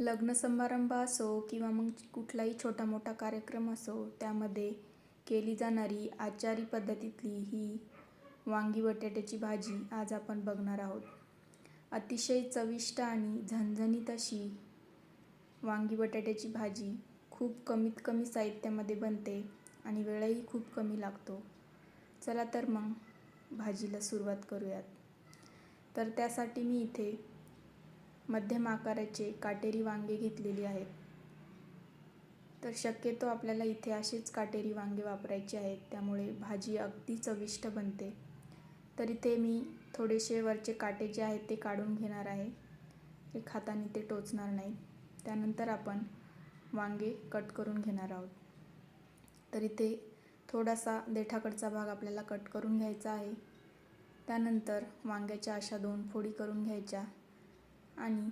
लग्न समारंभ असो किंवा मग कुठलाही छोटा मोठा कार्यक्रम असो त्यामध्ये केली जाणारी आचारी पद्धतीतली ही वांगी बटाट्याची भाजी आज आपण बघणार आहोत. अतिशय चविष्ट आणि झणझणीत अशी वांगी बटाट्याची भाजी खूप कमीत कमी साहित्यामध्ये बनते आणि वेळही खूप कमी लागतो. चला तर मग भाजीला सुरुवात करूयात. तर त्यासाठी मी इथे मध्यम आकाराचे काटेरी वांगे घेतलेली आहेत तर शक्यतो आपल्याला इथे असेच काटेरी वांगे वापरायचे आहेत त्यामुळे भाजी अगदी चविष्ट बनते. तर इथे मी थोडेसे वरचे काटे जे आहेत ते काढून घेणार आहे. ते खाताने ते टोचणार नाही. त्यानंतर आपण वांगे कट करून घेणार आहोत. तर इथे थोडासा देठाकडचा भाग आपल्याला कट करून घ्यायचा आहे. त्यानंतर वांग्याच्या अशा दोन फोडी करून घ्यायच्या. आणि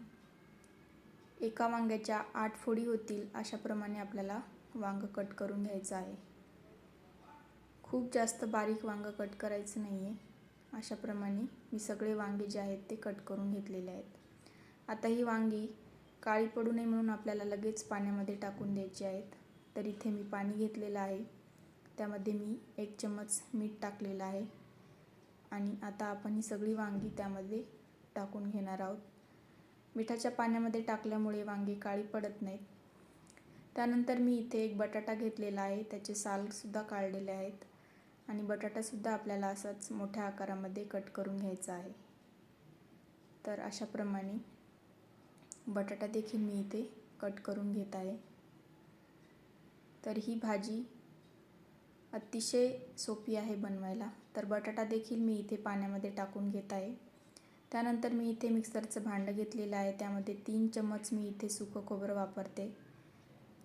एका वांग्याच्या आठ फोडी होतील अशाप्रमाणे आपल्याला वांग कट करून घ्यायचं आहे. खूप जास्त बारीक वांग कट करायचं नाही आहे अशाप्रमाणे मी सगळे वांगे जे आहेत ते कट करून घेतलेले आहेत. आता ही वांगी काळी पडू नये म्हणून आपल्याला लगेच पाण्यामध्ये टाकून द्यायची आहेत. तर इथे मी पाणी घेतलेलं आहे. त्यामध्ये मी एक चम्मच मीठ टाकलेलं आहे. आणि आता आपण ही सगळी वांगी त्यामध्ये टाकून घेणार आहोत. मिठाच्या पाण्यामध्ये टाकल्यामुळे वांगी काळी पडत नाहीत. त्यानंतर मी इथे एक बटाटा घेतलेला आहे. त्याचे सालसुद्धा काढलेले आहेत आणि बटाटासुद्धा आपल्याला असाच मोठ्या आकारामध्ये कट करून घ्यायचा आहे. तर अशाप्रमाणे बटाटा देखील मी इथे कट करून घेत आहे. तर ही भाजी अतिशय सोपी आहे बनवायला. तर बटाटा देखील मी इथे पाण्यामध्ये टाकून घेत आहे. त्यानंतर मी इथे मिक्सरचं भांडं घेतलेलं आहे. त्यामध्ये तीन चम्मच मी इथे सुकं खोबरं वापरते.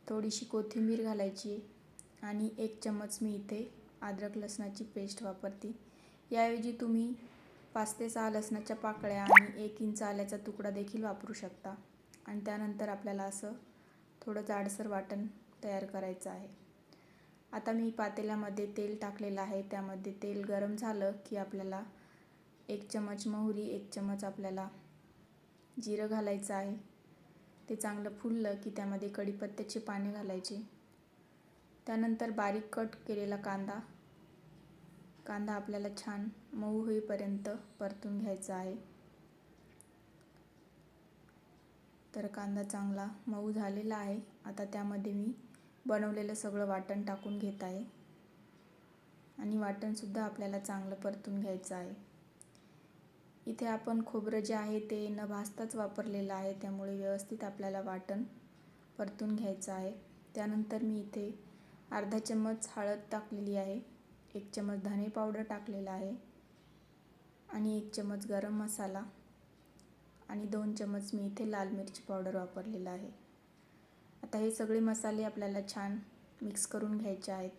थोडीशी कोथिंबीर घालायची आणि एक चम्मच मी इथे अद्रक लसणाची पेस्ट वापरते. याऐवजी तुम्ही पाच ते सहा लसणाच्या पाकळ्या आणि एक इंच आल्याचा तुकडा देखील वापरू शकता. आणि त्यानंतर आपल्याला असं थोडं जाडसर वाटण तयार करायचं आहे. आता मी पातेल्यामध्ये तेल टाकलेलं आहे. त्यामध्ये तेल गरम झालं की आपल्याला एक चमच मोहरी एक चमच आपल्याला जिरं घालायचं आहे. ते चांगलं फुललं की त्यामध्ये कढीपत्त्याचे पाने घालायचे. त्यानंतर बारीक कट केलेला कांदा. कांदा आपल्याला छान मऊ होईपर्यंत परतून घ्यायचा आहे. तर कांदा चांगला मऊ झालेला आहे. आता त्यामध्ये मी बनवलेलं सगळं वाटण टाकून घेत आहे. आणि वाटणसुद्धा आपल्याला चांगलं परतून घ्यायचं आहे. इथे आपण खोबरं जे आहे ते न भाजताच वापरलेलं आहे. त्यामुळे व्यवस्थित आपल्याला वाटण परतून घ्यायचं आहे. त्यानंतर मी इथे अर्धा चम्मच हळद टाकलेली आहे. एक चम्मच धने पावडर टाकलेला आहे. आणि एक चम्मच गरम मसाला. आणि दोन चम्मच मी इथे लाल मिरची पावडर वापरलेला आहे. आता हे सगळे मसाले आपल्याला छान मिक्स करून घ्यायचे आहेत.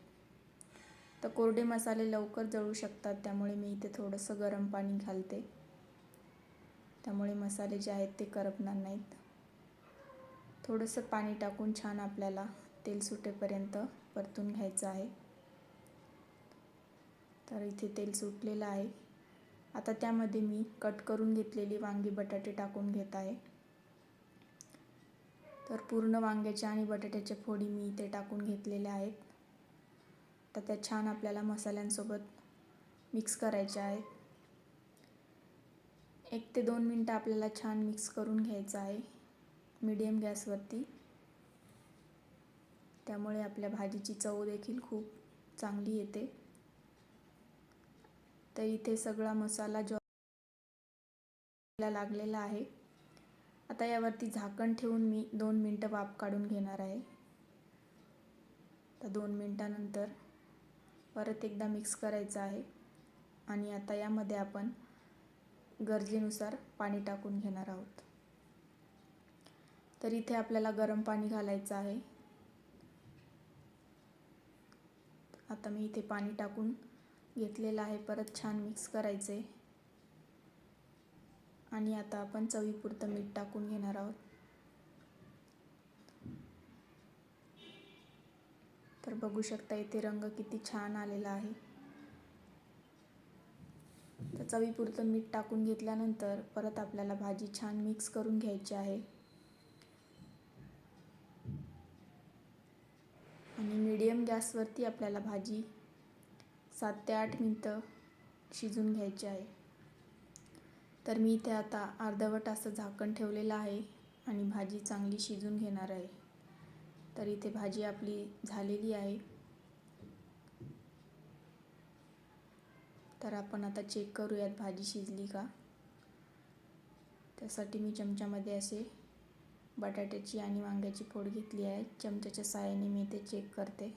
तर कोरडे मसाले लवकर जळू शकतात. त्यामुळे मी इथे थोडंसं गरम पाणी घालते. त्यामुळे मसाले जे आहेत ते करपणार नाहीत. थोडंसं पाणी टाकून छान आपल्याला तेल सुटेपर्यंत परतून घ्यायचं आहे. तर इथे तेल सुटलेलं आहे. आता त्यामध्ये मी कट करून घेतलेली वांगी बटाटे टाकून घेत आहे. तर पूर्ण वांग्याच्या आणि बटाट्याच्या फोडी मी इथे टाकून घेतलेल्या आहेत. तर त्या छान आपल्याला मसाल्यांसोबत मिक्स करायच्या आहेत. एक ते दोन मिनटं आपल्याला छान मिक्स करून घ्यायचं आहे. मीडियम गॅसवरती त्यामुळे आपल्या भाजीची चव देखील खूप चांगली येते. तर इथे सगळा मसाला जो लागलेला आहे आता यावरती झाकण ठेवून मी दोन मिनटं वाफ काढून घेणार आहे. तर दोन मिनटानंतर परत एकदा मिक्स करायचं आहे. आणि आता यामध्ये आपण गरजेनुसार पाणी टाकून घेणार आहोत. तर इथे आपल्याला गरम पाणी घालायचं आहे. आता मी इथे पाणी टाकून घेतलेलं आहे. परत छान मिक्स करायचे आणि आता आपण चवीपुरतं मीठ टाकून घेणार आहोत. तर बघू शकता इथे रंग किती छान आलेला आहे. तर चवीपुरतं मीठ टाकून घेतल्यानंतर परत आपल्याला भाजी छान मिक्स करून घ्यायची आहे. आणि मीडियम गॅसवरती आपल्याला भाजी सात ते आठ मिनटं शिजून घ्यायची आहे. तर मी इथे आता अर्धवट असं झाकण ठेवलेलं आहे आणि भाजी चांगली शिजून घेणार आहे. तर इथे भाजी आपली झालेली आहे. तर आपण आता चेक करूयात भाजी शिजली का? त्यासाठी मी चमच्यामध्ये असे बटाट्याची आणि वांग्याची फोड घेतली आहे. चमच्याच्या साहाय्याने मी ते चेक करते.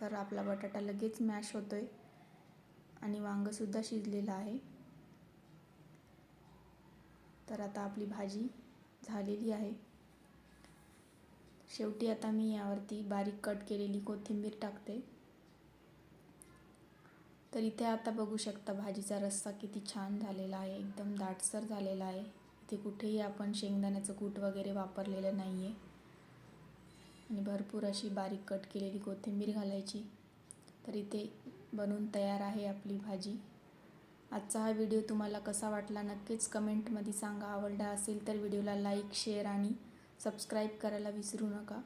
तर आपला बटाटा लगेच मॅश होतो आहे आणि वांगंसुद्धा शिजलेलं आहे. तर आता आपली भाजी झालेली आहे. शेवटी आता मी यावरती बारीक कट केलेली कोथिंबीर टाकते. तर इथे आता बघू शकता भाजीचा रस्सा किती छान झालेला आहे एकदम दाटसर झालेला आहे. इथे कुठेही आपण शेंगदाण्याचं कूट वगैरे वापरलेलं नाही आहे आणि भरपूर अशी बारीक कट केलेली कोथिंबीर घालायची. तर इथे बनून तयार आहे आपली भाजी. आजचा हा व्हिडिओ तुम्हाला कसा वाटला नक्कीच कमेंटमध्ये सांगा. आवडला असेल तर व्हिडिओला लाईक शेअर आणि सबस्क्राईब करायला विसरू नका.